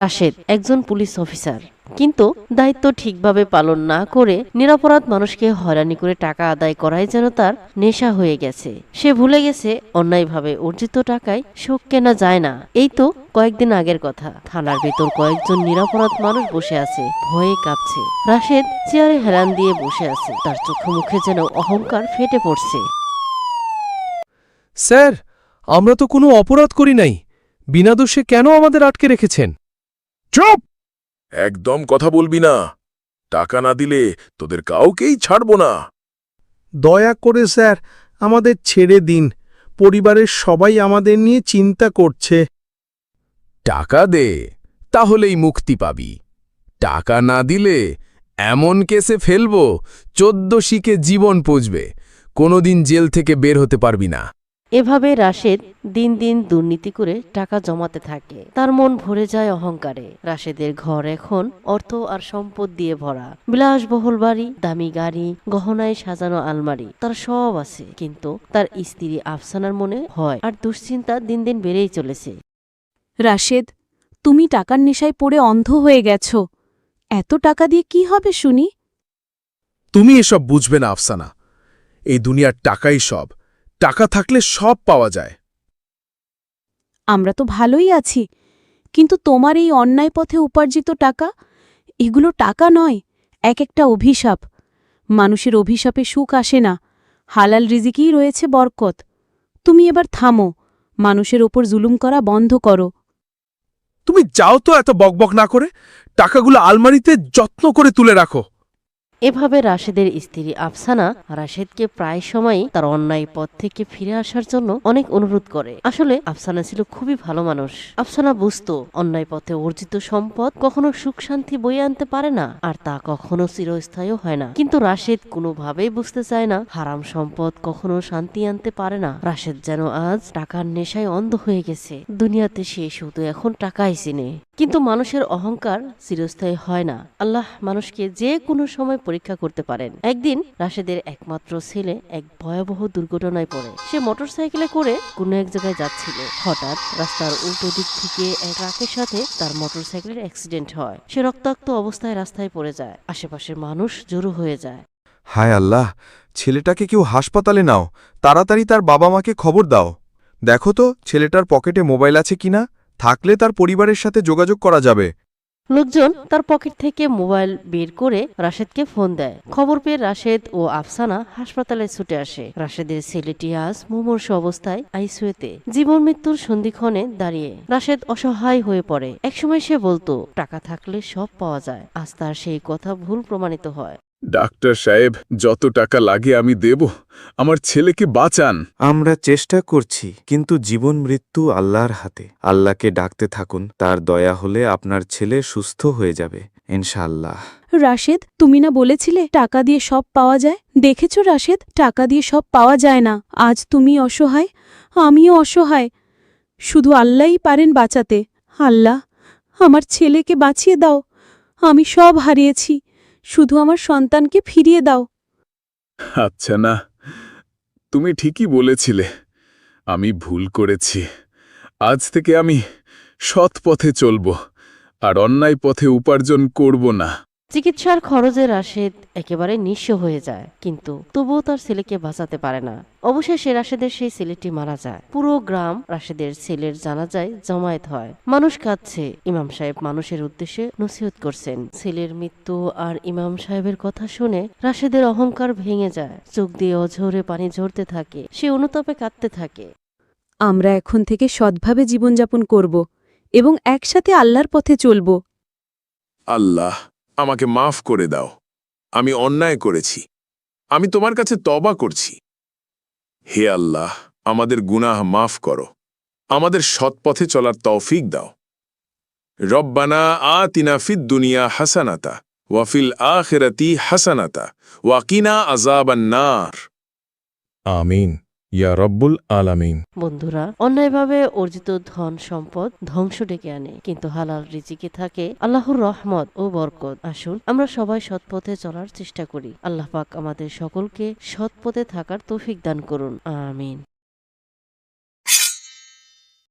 রাশেদ, একজন police officer. কিন্তু দায়িত্ব ঠিকভাবে পালন না করে নিরাপরাধ মানুষকে হয়রানি করে টাকা আদায় করাই যেন তার নেশা হয়ে গেছে। সে ভুলে গেছে অন্যায়ভাবে অর্জিত টাকায় শোক কেনা যায় না। এই তো কয়েকদিন আগের কথা। থানার ভেতর কয়েকজন নিরাপরাধ মানুষ বসে আছে, ভয়ে কাঁপছে। রাশেদ চেয়ারে হেলান দিয়ে বসে আছে। তার চোখে মুখে যেন অহংকার ফেটে পড়ছে। স্যার, আমরা তো কোনো অপরাধ করি নাই। বিনা দোষে কেন আমাদের আটকে রেখেছেন? চুপ! একদম কথা বলবি না। টাকা না দিলে তোদের কাউকেই ছাড়ব না। দয়া করে স্যার আমাদের ছেড়ে দিন। পরিবারের সবাই আমাদের নিয়ে চিন্তা করছে। টাকা দে তাহলেই মুক্তি পাবি। টাকা না দিলে এমন কেসে ফেলব চোদ্দ শিকে জীবন পুজবে। কোনোদিন জেল থেকে বের হতে পারবি না। এভাবে রাশেদ দিন দিন দুর্নীতি করে টাকা জমাতে থাকে। তার মন ভরে যায় অহংকারে। রাশেদের ঘর এখন অর্থ আর সম্পদ দিয়ে ভরা। বিলাসবহুল বাড়ি দামি গাড়ি গহনায় সাজানো আলমারি তার সব আছে। কিন্তু তার স্ত্রী আফসানার মনে হয় আর দুশ্চিন্তা দিন দিন বেড়েই চলেছে। রাশেদ তুমি টাকার নেশায় পড়ে অন্ধ হয়ে গেছ। এত টাকা দিয়ে কি হবে শুনি? তুমি এসব বুঝবে না আফসানা। এই দুনিয়ার টাকাই সব। টাকা থাকলে সব পাওয়া যায়। আমরা তো ভালোই আছি কিন্তু তোমার এই অন্যায় পথে উপার্জিত টাকা এগুলো টাকা নয় এক একটা অভিশাপ। মানুষের অভিশাপে সুখ আসে না হালাল রিজিকেই রয়েছে বরকত। তুমি এবার থামো মানুষের ওপর জুলুম করা বন্ধ করো। তুমি যাও তো এত বকবক না করে টাকাগুলো আলমারিতে যত্ন করে তুলে রাখো। এভাবে রাশেদের স্ত্রী আফসানা রাশেদকে প্রায় সময়ই তার অন্যায় পথ থেকে ফিরে আসার জন্য অনেক অনুরোধ করে। আসলে আফসানা ছিল খুবই ভালো মানুষ। আফসানা বুঝতো, অন্যায় পথে অর্জিত সম্পদ কখনো সুখ শান্তি বয়ে আনতে পারে না, আর তা কখনো চিরস্থায়ী হয় না। কিন্তু রাশেদ কোনোভাবেই বুঝতে চায় না, হারাম সম্পদ কখনো শান্তি আনতে পারে না। রাশেদ যেন আজ টাকার নেশায় অন্ধ হয়ে গেছে। দুনিয়াতে সে শুধু এখন টাকাই চিনে। কিন্তু মানুষের অহংকার চিরস্থায়ী হয় না। আল্লাহ মানুষকে যে কোনো সময় পরীক্ষা করতে পারেন। একদিন রাশেদের একমাত্র ছেলে এক ভয়াবহ দুর্ঘটনায় পড়ে। সে মোটরসাইকেলে করে কোনো এক জায়গায় যাচ্ছিল। হঠাৎ রাস্তার উল্টো দিক থেকে এক ট্রাকের সাথে তার মোটরসাইকেলের অ্যাক্সিডেন্ট হয়। সে রক্তাক্ত অবস্থায় রাস্তায় পড়ে যায়। আশেপাশের মানুষ জড়ো হয়ে যায়। হায় আল্লাহ, ছেলেটাকে কেউ হাসপাতালে নাও। তাড়াতাড়ি তার বাবা মাকে খবর দাও। দেখো তো, ছেলেটার পকেটে মোবাইল আছে কিনা? থাকলে তার পরিবারের সাথে যোগাযোগ করা যাবে। লোকজন তার পকেট থেকে মোবাইল বের করে রাশেদকে ফোন দেয়। খবর পেয়ে রাশেদ ও আফসানা হাসপাতালে ছুটে আসে। রাশেদের ছেলেটি আজ মুমূর্ষ অবস্থায় আইসিউতে জীবন মৃত্যুর সন্ধিক্ষণে দাঁড়িয়ে রাশেদ অসহায় হয়ে পড়ে। একসময় সে বলতো, টাকা থাকলে সব পাওয়া যায়। আজ তার সেই কথা ভুল প্রমাণিত হয়। ডাক্তার সাহেব যত টাকা লাগে আমি দেব। আমার ছেলেকে বাঁচান। আমরা চেষ্টা করছি কিন্তু জীবন মৃত্যু আল্লাহর হাতে। আল্লাহকে ডাকতে থাকুন তার দয়া হলে আপনার ছেলে সুস্থ হয়ে যাবে ইনশাল্লাহ রাশেদ তুমি না বলেছিলে টাকা দিয়ে সব পাওয়া যায়? দেখেছ রাশেদ টাকা দিয়ে সব পাওয়া যায় না। আজ তুমি অসহায় আমিও অসহায়। শুধু আল্লাহই পারেন বাঁচাতে। আল্লাহ আমার ছেলেকে বাঁচিয়ে দাও। আমি সব হারিয়েছি। শুধু আমার সন্তানকে ফিরিয়ে দাও। আচ্ছা না, তুমি ঠিকই বলেছিলে, আমি ভুল করেছি। আজ থেকে আমি সৎ পথে চলব, আর অন্যায় পথে উপার্জন করব না। চিকিৎসার খরচে রাশেদ একেবারে নিঃস্ব হয়ে যায় কিন্তু তবুও তার ছেলেকে বাঁচাতে পারে না। অবশেষে রাশেদের সেই ছেলেটি মারা যায়। পুরো গ্রাম রাশেদের ছেলের জানাজায় জমায়েত হয়। মানুষ কাঁদছে। ইমাম সাহেব মানুষের উদ্দেশ্যে নসিহত করছেন। ছেলের মৃত্যু আর ইমাম সাহেবের কথা শুনে রাশেদের অহংকার ভেঙে যায়। চোখ দিয়ে অঝরে পানি ঝরতে থাকে। সে অনুতাপে কাঁদতে থাকে। আমরা এখন থেকে সৎভাবে জীবনযাপন করব এবং একসাথে আল্লাহর পথে চলব। আল্লাহ আমাকে মাফ করে দাও। আমি অন্যায় করেছি। আমি তোমার কাছে তবা করছি। হে আল্লাহ, আমাদের গুনাহ মাফ করো। আমাদের সৎপথে চলার তৌফিক দাও। রব্বানা আতিনা ফিদ দুনিয়া হাসানাতা ওয়াফিল আখিরাতি হাসানাতা ওয়াকিনা আজাবান্নার আমিন। ইয়া রব্বুল আলামিন। বন্ধুরা, অন্যায়ভাবে অর্জিত ধন সম্পদ ধ্বংস ডেকে আনে, কিন্তু হালাল রিজিকে থাকে আল্লাহর রহমত ও বরকত। আসুন, আমরা সবাই সৎপথে চলার চেষ্টা করি। আল্লাহ পাক আমাদের সকলকে সৎপথে থাকার তৌফিক দান করুন। আমিন।